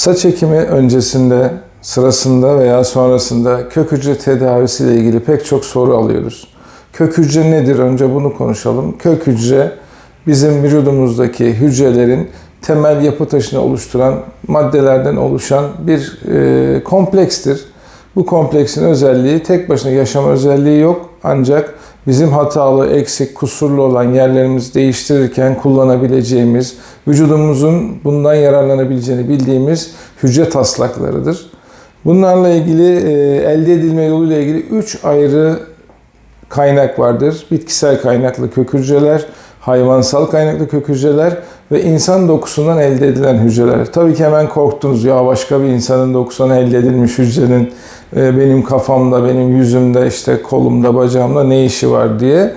Saç ekimi öncesinde, sırasında veya sonrasında kök hücre tedavisi ile ilgili pek çok soru alıyoruz. Kök hücre nedir? Önce bunu konuşalım. Kök hücre bizim vücudumuzdaki hücrelerin temel yapı taşını oluşturan maddelerden oluşan bir e, komplekstir. Bu kompleksin özelliği tek başına yaşama özelliği yok ancak bizim hatalı, eksik, kusurlu olan yerlerimizi değiştirirken kullanabileceğimiz, vücudumuzun bundan yararlanabileceğini bildiğimiz hücre taslaklarıdır. Bunlarla ilgili e, elde edilme yoluyla ilgili 3 ayrı kaynak vardır. Bitkisel kaynaklı kök hücreler, hayvansal kaynaklı kök hücreler ve insan dokusundan elde edilen hücreler. Tabii ki hemen korktunuz ya başka bir insanın dokusundan elde edilmiş hücrenin e, benim kafamda, benim yüzümde, işte kolumda, bacağımda ne işi var diye.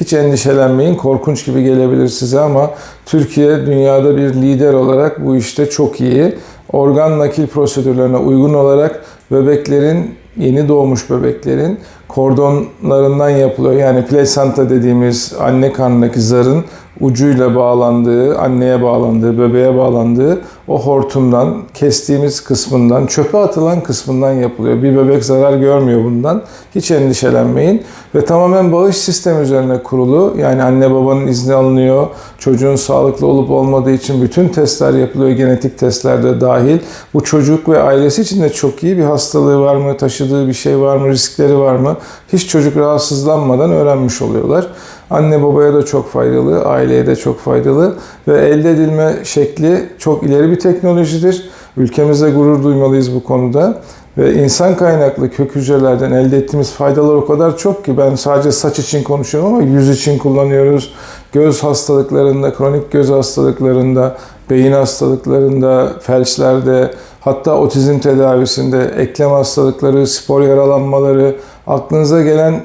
Hiç endişelenmeyin. Korkunç gibi gelebilir size ama Türkiye dünyada bir lider olarak bu işte çok iyi. Organ nakil prosedürlerine uygun olarak bebeklerin yeni doğmuş bebeklerin kordonlarından yapılıyor. Yani plasenta dediğimiz anne karnındaki zarın ucuyla bağlandığı, anneye bağlandığı, bebeğe bağlandığı o hortumdan, kestiğimiz kısmından, çöpe atılan kısmından yapılıyor. Bir bebek zarar görmüyor bundan. Hiç endişelenmeyin. Ve tamamen bağış sistemi üzerine kurulu. Yani anne babanın izni alınıyor. Çocuğun sağlıklı olup olmadığı için bütün testler yapılıyor. Genetik testler de dahil. Bu çocuk ve ailesi için de çok iyi. Bir hastalığı var mı, taşıdığı bir şey var mı, riskleri var mı? Hiç çocuk rahatsızlanmadan öğrenmiş oluyorlar. Anne babaya da çok faydalı, aileye de çok faydalı ve elde edilme şekli çok ileri bir teknolojidir. Ülkemizde gurur duymalıyız bu konuda. Ve insan kaynaklı kök hücrelerden elde ettiğimiz faydalar o kadar çok ki ben sadece saç için konuşuyorum ama yüz için kullanıyoruz. Göz hastalıklarında, kronik göz hastalıklarında, beyin hastalıklarında, felçlerde, hatta otizm tedavisinde, eklem hastalıkları, spor yaralanmaları, aklınıza gelen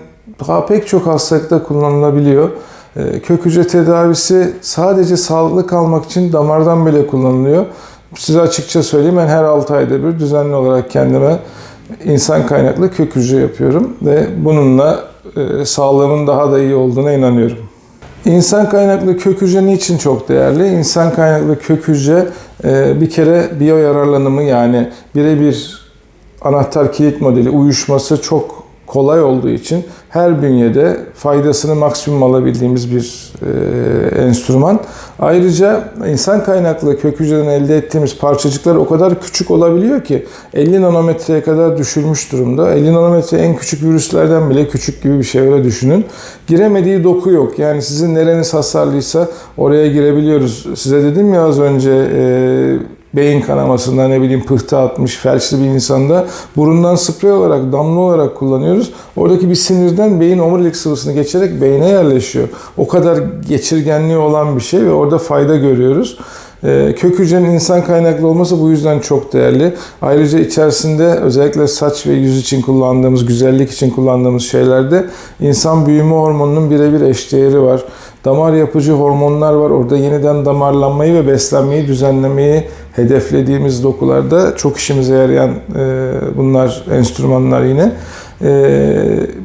daha pek çok hastalıkta kullanılabiliyor. Ee, Kök hücre tedavisi sadece sağlıklı kalmak için damardan bile kullanılıyor. Size açıkça söyleyeyim ben her 6 ayda bir düzenli olarak kendime insan kaynaklı kök hücre yapıyorum ve bununla e, sağlığımın daha da iyi olduğuna inanıyorum. İnsan kaynaklı kök hücre niçin çok değerli? İnsan kaynaklı kök hücre e, bir kere biyo yararlanımı yani birebir anahtar kilit modeli uyuşması çok kolay olduğu için her bünyede faydasını maksimum alabildiğimiz bir e, enstrüman. Ayrıca insan kaynaklı kök hücreden elde ettiğimiz parçacıklar o kadar küçük olabiliyor ki 50 nanometreye kadar düşürmüş durumda. 50 nanometre en küçük virüslerden bile küçük gibi bir şey öyle düşünün. Giremediği doku yok. Yani sizin nereniz hasarlıysa oraya girebiliyoruz. Size dedim ya az önce e, beyin kanamasında ne bileyim pıhtı atmış, felçli bir insanda burundan sprey olarak, damla olarak kullanıyoruz. Oradaki bir sinirden beyin omurilik sıvısını geçerek beyne yerleşiyor. O kadar geçirgenliği olan bir şey ve orada fayda görüyoruz. Ee, kök hücrenin insan kaynaklı olması bu yüzden çok değerli. Ayrıca içerisinde özellikle saç ve yüz için kullandığımız, güzellik için kullandığımız şeylerde insan büyüme hormonunun birebir eşdeğeri var. Damar yapıcı hormonlar var. Orada yeniden damarlanmayı ve beslenmeyi düzenlemeyi hedeflediğimiz dokularda çok işimize yarayan e, bunlar enstrümanlar yine. E,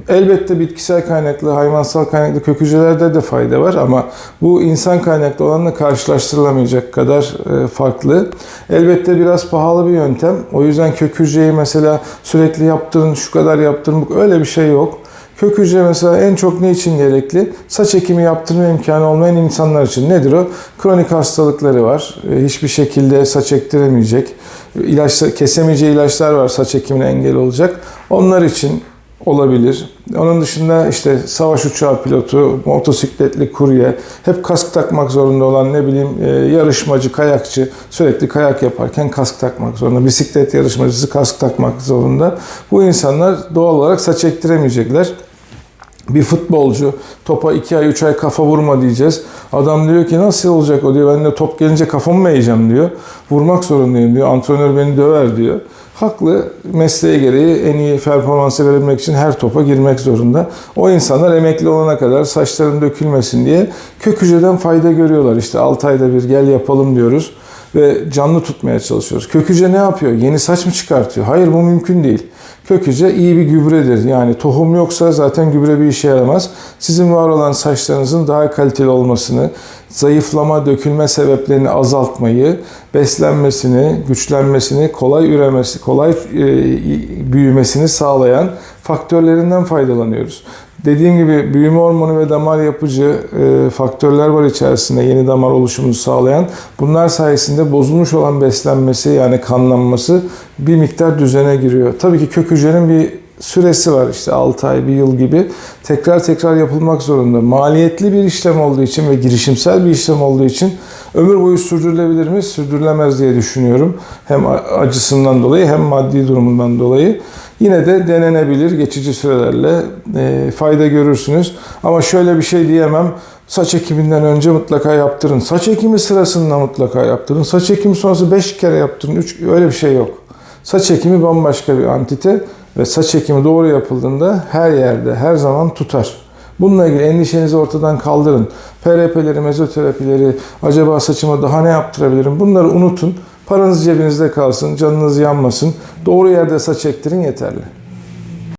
elbette bitkisel kaynaklı, hayvansal kaynaklı kök hücrelerde de fayda var ama bu insan kaynaklı olanla karşılaştırılamayacak kadar e, farklı. Elbette biraz pahalı bir yöntem. O yüzden kök hücreyi mesela sürekli yaptırın, şu kadar yaptırın, öyle bir şey yok. Kök hücre mesela en çok ne için gerekli? Saç ekimi yaptırma imkanı olmayan insanlar için. Nedir o? Kronik hastalıkları var. E, hiçbir şekilde saç ektiremeyecek. İlaç, kesemeyeceği ilaçlar var saç ekimine engel olacak. Onlar için olabilir. Onun dışında işte savaş uçağı pilotu, motosikletli kurye, hep kask takmak zorunda olan ne bileyim e, yarışmacı, kayakçı sürekli kayak yaparken kask takmak zorunda. Bisiklet yarışmacısı kask takmak zorunda. Bu insanlar doğal olarak saç ektiremeyecekler. Bir futbolcu topa 2 ay 3 ay kafa vurma diyeceğiz. Adam diyor ki nasıl olacak o diyor. Ben de top gelince kafamı mı yiyeceğim diyor. Vurmak zorundayım diyor. Antrenör beni döver diyor. Haklı mesleği gereği en iyi performansı verebilmek için her topa girmek zorunda. O insanlar emekli olana kadar saçların dökülmesin diye kök hücreden fayda görüyorlar. İşte 6 ayda bir gel yapalım diyoruz. Ve canlı tutmaya çalışıyoruz. Kök hücre ne yapıyor? Yeni saç mı çıkartıyor? Hayır bu mümkün değil. Kök hücre iyi bir gübredir. Yani tohum yoksa zaten gübre bir işe yaramaz. Sizin var olan saçlarınızın daha kaliteli olmasını, zayıflama, dökülme sebeplerini azaltmayı, beslenmesini, güçlenmesini, kolay üremesi, kolay e, büyümesini sağlayan faktörlerinden faydalanıyoruz. Dediğim gibi büyüme hormonu ve damar yapıcı e, faktörler var içerisinde yeni damar oluşumunu sağlayan. Bunlar sayesinde bozulmuş olan beslenmesi yani kanlanması bir miktar düzene giriyor. Tabii ki kök hücrenin bir süresi var işte 6 ay, 1 yıl gibi. Tekrar tekrar yapılmak zorunda. Maliyetli bir işlem olduğu için ve girişimsel bir işlem olduğu için ömür boyu sürdürülebilir mi? Sürdürülemez diye düşünüyorum. Hem acısından dolayı hem maddi durumundan dolayı. Yine de denenebilir. Geçici sürelerle e, fayda görürsünüz. Ama şöyle bir şey diyemem. Saç ekiminden önce mutlaka yaptırın. Saç ekimi sırasında mutlaka yaptırın. Saç ekimi sonrası 5 kere yaptırın. 3 öyle bir şey yok. Saç ekimi bambaşka bir antite ve saç ekimi doğru yapıldığında her yerde her zaman tutar. Bununla ilgili endişenizi ortadan kaldırın. PRP'leri, mezoterapileri, acaba saçıma daha ne yaptırabilirim? Bunları unutun. Paranız cebinizde kalsın, canınız yanmasın. Doğru yerde saç ektirin yeterli.